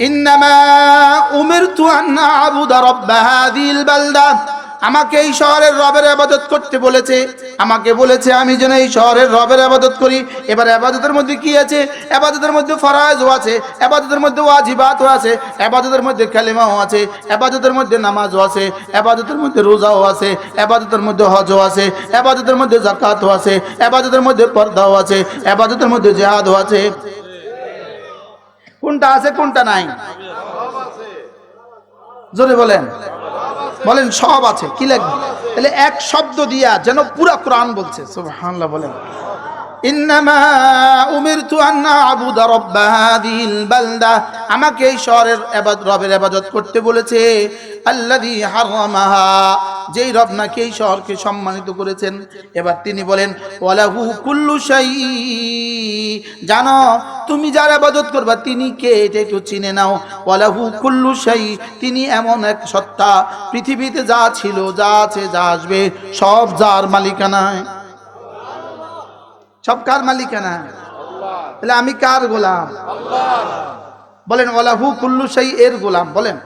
ইন্নামা উমিরতু আন আবুদা রাব্বা হাযিল বালদা আমাকে এই শহরের রবের আবাদত করতে বলেছে আমাকে বলেছে আমি যেন এই শহরের রবের আবাদত করি এবার আবাদতের মধ্যে কি আছে আবাদতের মধ্যে ফরাজও আছে আবাদতের মধ্যে ওয়াজিবাতও আছে আবাদতের মধ্যে কালেমাও আছে আবাদতের মধ্যে নামাজও আছে আবাদতের মধ্যে রোজাও আছে আবাদতের মধ্যে হজও আছে আবাদতের মধ্যে জাকাতও আছে আবাদতের মধ্যে পর্দাও আছে আবাদতের মধ্যে জেহাদও আছে কোনটা আছে, কোনটা নাই? জোরে বলেন। বলেন, সব আছে, কি লাগবে? তাহলে এক শব্দ দিয়া যেন পুরা কোরআন বলছে। সুবহানাল্লাহ, বলেন। বালদা। আমাকে এই শহরের রবের ইবাদত করতে বলেছে আল্লাযী হারামাহা যেই রব নাকি এই শহরকে সম্মানিত করেছেন। এবার তিনি বলেন জানো, তুমি যার আবাদত করবা, তিনি কে? এটা একটু চিনে নাও। ওয়ালাহু কুল্লু শাই তিনি এমন এক সত্তা, পৃথিবীতে যা ছিল, যা আছে, যা আসবে, সব যার মালিকানায়। সব কার মালিকানা? তাহলে আমি কার গোলাম? বলেন ওলাহু কুল্লু সেই এর গোলাম, বলেন।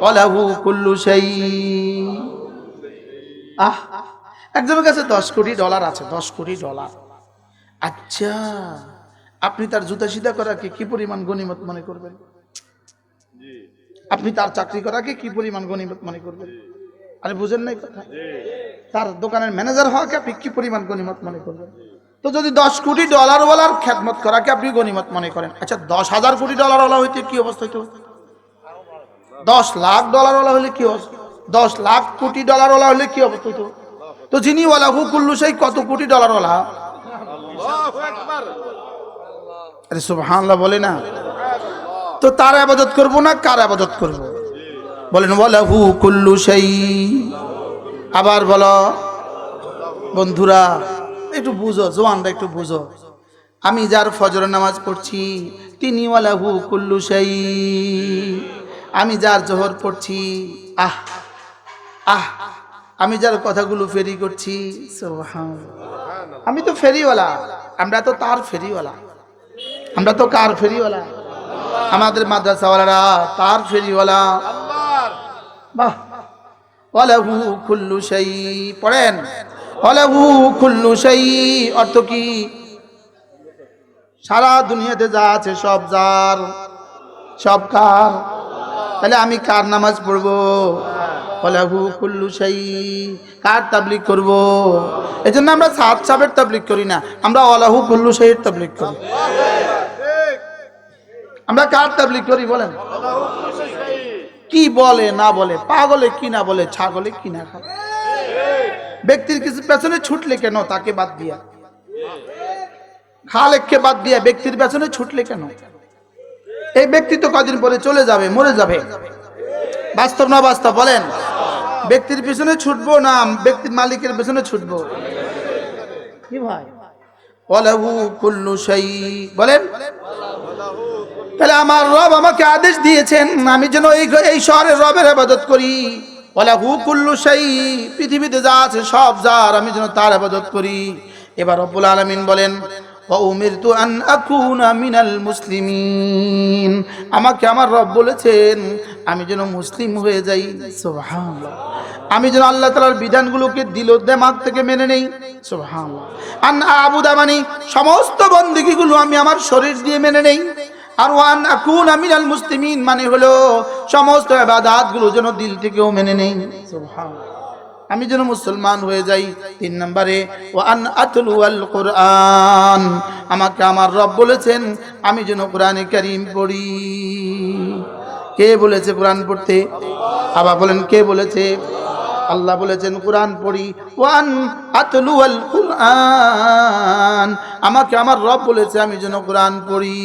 ওলাহু কুল্লু সেই আহ, একজনের কাছে দশ কোটি ডলার আছে, দশ কোটি ডলার। আচ্ছা আপনি তার জুতা সিধা করাকে কি পরিমাণ গণিমত মনে করবেন? আপনি তার চাকরি করাকে কি পরিমাণ গণিমত মনে করবেন? আরে বুঝেন নাই তার দোকানের ম্যানেজার হওয়াকে আপনি কি পরিমাণ গণিমত মনে করবেন? তো যদি দশ কোটি ডলার ওয়ালার খ্যাতমত করাকে আপনি গণিমত মনে করেন। আচ্ছা দশ হাজার কোটি ডলার ওলা হইতে কি অবস্থা হইতে দশ লাখ ডলার ওলা হলে কি অবস্থা? দশ লাখ কোটি ডলার ওলা হলে কি অবস্থা হইতো তো যিনি ওলা হু কুল্লু, সেই কত কোটি ডলার ওলা আরে সুবহানাল্লাহ বলে না। তো তার আবাদত করব না, কার আবাদত করব? বলেন, ওয়ালাহু কুল্লু সেই আবার বলো, বন্ধুরা, একটু বুঝো, জোয়ানরা একটু বুঝো। আমি যার ফজর নামাজ পড়ছি, তিনি ওয়ালাহু কুল্লু সেই আমি যার জোহর পড়ছি, আহ আহ, আমি যার কথাগুলো ফেরি করছি। আমি তো ফেরিওয়ালা, আমরা তো তার ফেরিওয়ালা। আমরা তো কার ফেরিওয়ালা? আমাদের মাদ্রাসাওয়ালারা তার ফেরিওয়ালা। বাহ। ওয়ালাহু কুল্লু শাই পড়েন। ওয়ালাহু কুল্লু শাই অর্থ কি? সারা দুনিয়াতে যা আছে সব যার, সব কার। তাহলে আমি কার নামাজ পড়ব? ওয়ালাহু কুল্লু শাই কার তাবলিক করব? এই জন্য আমরা সাত সাবের তাবলিক করি না, আমরা অলাহু কুল্লু শাইয়ের তাবলিক করি। আমরা কার তাবলিক করি বলেন? কি বলে, না বলে, পাগলে কি না বলে, ছাগলে কি না খাবে? ব্যক্তির কিছু পেছনে ছুটলে কেন তাকে বাদ দিয়া? খালেককে বাদ দিয়া ব্যক্তির পেছনে ছুটলে কেন? এই ব্যক্তি তো কদিন পরে চলে যাবে, মরে যাবে। বাস্তব না বাস্তব, বলেন। ব্যক্তির পিছনে ছুটবো না, ব্যক্তির মালিকের পেছনে ছুটবো? কি ভাই? ওয়ালাহু কুল্লু শাই বলেন? তাহলে আমার রব আমাকে আদেশ দিয়েছেন, আমি যেন এই এই শহরের রবের আবাদত করি। বলে হু কুল্লু সেই পৃথিবীতে যা আছে সব যার, আমি যেন তার আবাদত করি। এবার রব্বুল আলামিন বলেন উমিরতু আন আকুনা মিনাল মুসলিমিন। আমাকে আমার রব বলেছেন, আমি যেন মুসলিম হয়ে যাই। সুবহানাল্লাহ। আমি যেন আল্লাহ তাআলার বিধানগুলোকে দিল দেমাগ থেকে মেনে নেই। সুবহানাল্লাহ। আন আবুদা মানে সমস্ত বন্দিগিগুলো আমি আমার শরীর দিয়ে মেনে নেই। আর ওয়ান আকুন আমিনাল মুসলিমিন মানে হলো সমস্ত ইবাদত যেন দিল থেকেও মেনে নেই। আমি যেন মুসলমান হয়ে যাই। তিন নম্বরে ওয়ান আতলু কোরআন। আমাকে আমার রব বলেছেন, আমি যেন কোরআনে কারিম পড়ি। কে বলেছে কোরআন পড়তে? আবার বলেন, কে বলেছে? আল্লাহ বলেছেন, কোরআন পড়ি। ওয়ান আতলু আল কোরআন। আমাকে আমার রব বলেছে, আমি যেন কোরআন পড়ি।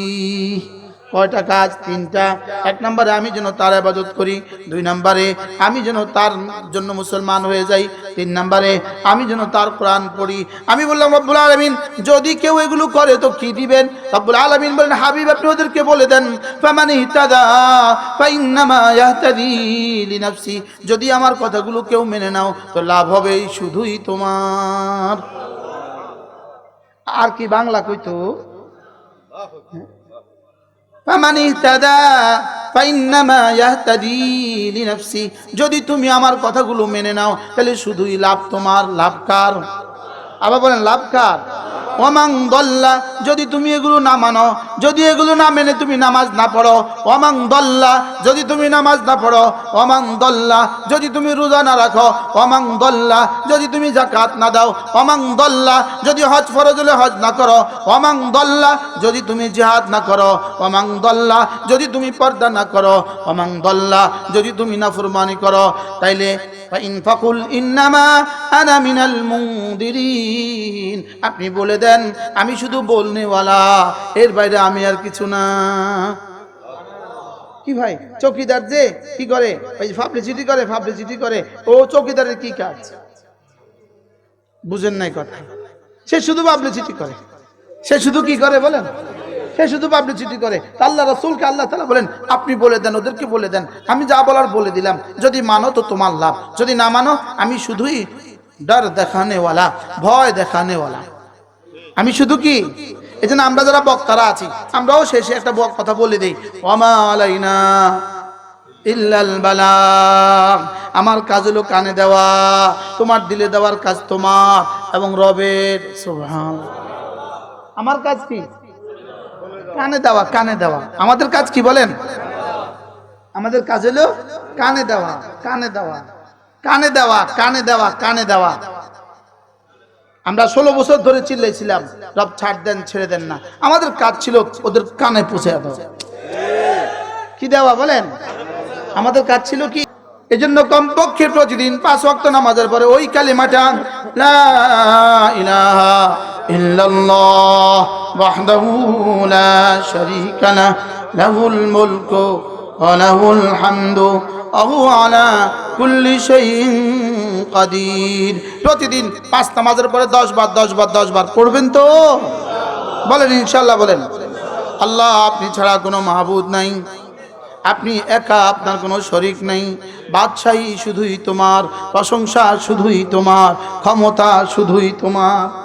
কয়টা কাজ তিনটা। এক নম্বরে আমি যেন তার আবাদত করি। দুই নম্বরে আমি যেন তার জন্য মুসলমান হয়ে যাই। তিন নম্বরে আমি যেন তার কোরআন পড়ি। আমি বললাম, রব্বুল আলমিন, যদি কেউ এগুলো করে তো কি দিবেন? রব্বুল আলমিন বলেন, হাবিব, আপনি ওদেরকে বলে দেন যদি আমার কথাগুলো কেউ মেনে নাও, তো লাভ হবে শুধুই তোমার। আর কি বাংলা কইতো? ফামান ইহতাদা ফাইন্নামা ইয়াহতাদি লিনাফসি। যদি তুমি আমার কথাগুলো মেনে নাও, তাহলে শুধুই লাভ তোমার লাভকার আবার বলেন, লাভ কার? ওমাং দল্লা, যদি তুমি এগুলো না মানো, যদি এগুলো না মেনে তুমি নামাজ না পড়ো, ওমাং দল্লা, যদি তুমি নামাজ না পড়ো, ওমাং দল্লা, যদি তুমি রোজা না রাখো, ওমাং দল্লা, যদি তুমি জাকাত না দাও, ওমাং দল্লা, যদি হজ ফরজ হলে হজ না করো, ওমাং দল্লা, যদি তুমি জেহাদ না করো, ওমাং দল্লা, যদি তুমি পর্দা না করো, ওমাং দল্লা, যদি তুমি নাফরমানি করো, তাইলে ফাইন ইন্নামা আনা মিনাল আপনি বলে দেন, আমি শুধু বলনেওয়ালা, এর বাইরে আমি আর কিছু না। কি ভাই, চৌকিদার যে, কি করে? ওই পাবলিসিটি করে পাবলিসিটি করে। ও চৌকিদারের কি কাজ? বুঝেন নাই কথা। সে শুধু পাবলিসিটি করে। সে শুধু কি করে বলেন? সে শুধু পাবলিসিটি করে। আল্লাহ রসুলকে আল্লাহ তালা বলেন, আপনি বলে দেন, ওদেরকে বলে দেন। আমি যা বলার বলে দিলাম। যদি মানো তো তোমার লাভ। যদি না মানো, আমি শুধুই ডর দেখানেওয়ালা, ভয় দেখানেওয়ালা। আমি শুধু কি? এই জন্য আমরা যারা বক্তারা আছি, আমরাও শেষে একটা কথা বলে দিই। বালাগ আমার কাজ হলো কানে দেওয়া, তোমার দিলে দেওয়ার কাজ তোমার এবং রবের। আমার কাজ কি? কানে দেওয়া কানে দেওয়া। আমাদের কাজ কি বলেন? আমাদের কাজ হলো কানে দেওয়া কানে দেওয়া। কানে দেওয়া কানে দেওয়া কানে দেওয়া। আমরা ষোলো বছর ধরে চিল্লাইছিলাম, রব ছাড় দেন, ছেড়ে দেন না। আমাদের কাজ ছিল ওদের কানে পুষে কি দেওয়া বলেন? আমাদের কাজ ছিল কি? এই এজন্য কমপক্ষে প্রতিদিন পাঁচ ওয়াক্ত নামাজের পরে ওই কালিমাটা, লা ইলাহা ওয়াহদাহু লা শারীকা লাহ, লাহুল মুলকু ওয়া লাহুল হামদু, ওয়া হুয়া আলা কুল্লি শাইইন কাদির। প্রতিদিন পাঁচ নামাজের পরে দশ বার দশ বার দশ বার পড়বেন তো? বলেন ইনশাল্লাহ বলেন। আল্লাহ, আপনি ছাড়া কোনো মাহবুদ নাই। আপনি একা, আপনার কোনো শরিক নেই। বাদশাহী শুধুই তোমার, প্রশংসা শুধুই তোমার, ক্ষমতা শুধুই তোমার।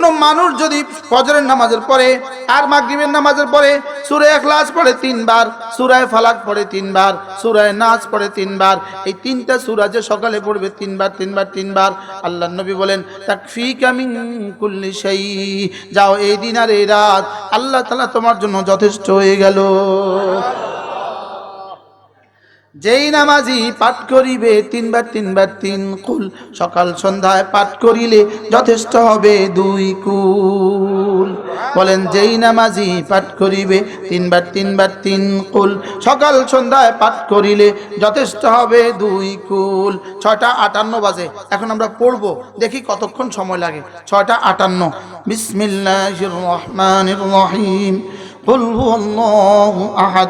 কোন মানুষ যদি ফজরের নামাজের পরে আর মাগরিবের নামাজের পরে সূরা ইখলাস পড়ে তিনবার সুরায় ফালাক পড়ে তিনবার সুরায় নাচ পড়ে তিনবার, এই তিনটা সূরা যে সকালে পড়বে তিনবার তিনবার তিনবার আল্লাহ নবী বলেন, তাকফিকা মিন কুল্লি শাই, যাও এই দিন আর এই রাত, আল্লাহ তালা তোমার জন্য যথেষ্ট হয়ে গেল। যেই নামাজি পাঠ করিবে তিনবার তিনবার তিন কুল সকাল সন্ধ্যায় পাঠ করিলে যথেষ্ট হবে দুই কুল বলেন যেই নামাজি পাঠ করিবে তিনবার তিনবার তিন কুল সকাল সন্ধ্যায় পাঠ করিলে যথেষ্ট হবে দুই কুল ছয়টা আটান্ন বাজে এখন আমরা পড়বো দেখি কতক্ষণ সময় লাগে ছয়টা আটান্ন বিসমিল্লাহির রহমানির রহিম قل هو الله أحد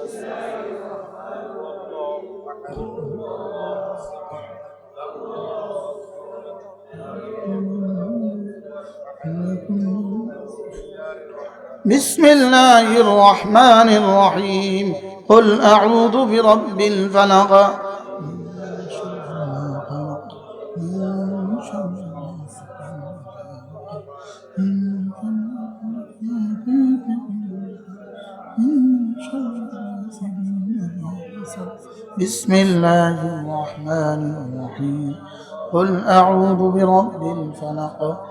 بسم الله الرحمن الرحيم. قل أعوذ برب الفلق. بسم الله الرحمن الرحيم. قل أعوذ برب الفلق.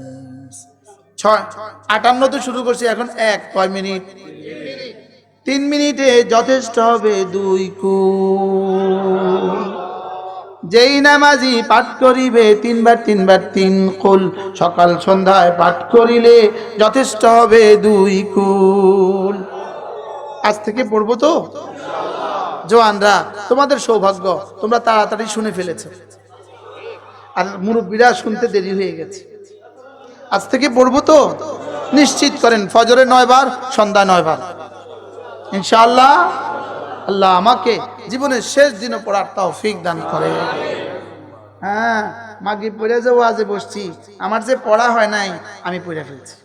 ছয় আটান্নতে শুরু করছি, এখন এক, কয় মিনিট? তিন মিনিটে যথেষ্ট হবে দুই কুল। যেই নামাজি পাঠ করিবে, তিনবার তিনবার তিন কুল। সকাল, সন্ধ্যায় পাঠ করিলে যথেষ্ট হবে দুই কুল। আজ থেকে পড়ব তো? জোয়ানরা, তোমাদের সৌভাগ্য, তোমরা তাড়াতাড়ি শুনে ফেলেছ। আর মুরব্বীরা শুনতে দেরি হয়ে গেছে। আজ থেকে পড়ব তো। নিশ্চিত করেন ফজরে নয় বার সন্ধ্যা নয় বার। ইনশাআল্লাহ, আল্লাহ আমাকে জীবনের শেষ দিনও পড়ার তৌফিক দান করে। হ্যাঁ মাগি পড়ে যে আজে বসছি। আমার যে পড়া হয় নাই, আমি পড়ে ফেলছি।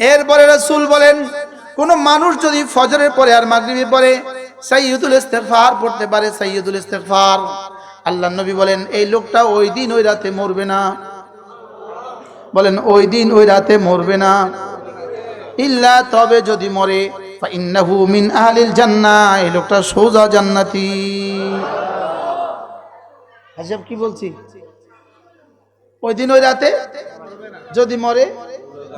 এরপরে রসুল বলেন, কোন মানুষ যদি ফজরের পরে আর মাগরিবের পরে সাইয়দুল ইস্তেগফার পড়তে পারে সাইয়দুল ইস্তেগফার। আল্লাহ নবী বলেন, এই লোকটা ওই দিন ওই রাতে মরবে না। বলেন, ওই দিন ওই রাতে মরবে না। ইল্লা তবে যদি মরে মিন আহলিল জান্নাহ, এই লোকটা সোজা জান্নাতি। আজব কি বলছি? ওই দিন ওই রাতে যদি মরে,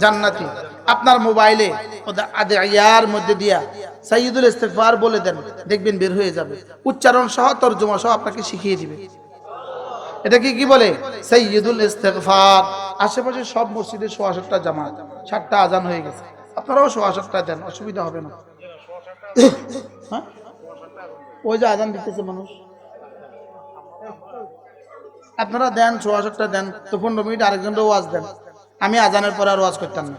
জান্নাতি। আপনার মোবাইলে ইয়ার মধ্যে দিয়া সাইয়দুল ইস্তেগফার বলে দেন, দেখবেন বের হয়ে যাবে। উচ্চারণ সহ, তর্জমা সহ আপনাকে শিখিয়ে দিবে। এটা কি বলে? সাইয়দুল ইস্তেগফার। আশেপাশে সব মসজিদে সোয়া সাতটা জামাত, সাতটা আজান হয়ে গেছে। আপনারাও সোয়া সাতটা দেন, অসুবিধা হবে না। হ্যাঁ? ওই যে আজান দিতেছে মানুষ। আপনারা দেন, সোয়া সাতটা দেন, তো পনেরো মিনিট আরেকজনটা ওয়াজ দেন। আমি আজানের পরে আর ওয়াজ করতাম না।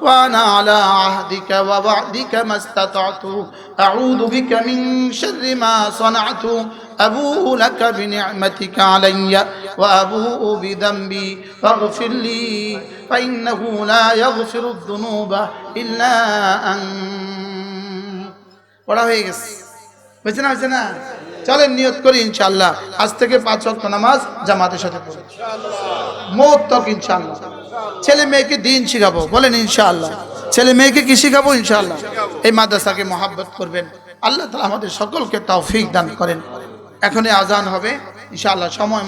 وأنا على عهدك ووعدك ما استطعت أعوذ بك من شر ما صنعت أبوء لك بنعمتك علي وأبوء بذنبي فاغفر لي فإنه لا يغفر الذنوب إلا أنت পড়া হয়ে গেছে হয়েছে না হয়েছে না চলেন নিয়ত করি ইনশাল্লাহ আজ থেকে পাঁচ অক্ট নামাজ জামাতের সাথে পড়ি তক ইনশাল্লাহ ছেলে মেয়েকে দিন শিখাবো, বলেন ইনশাল্লাহ ছেলে মেয়েকে কি শিখাবো ইনশাল্লাহ এই মাদ্রাসাকে মহাব্বত করবেন। আল্লাহ তালা আমাদের সকলকে তৌফিক দান করেন। এখনই আজান হবে ইনশাল্লাহ সময়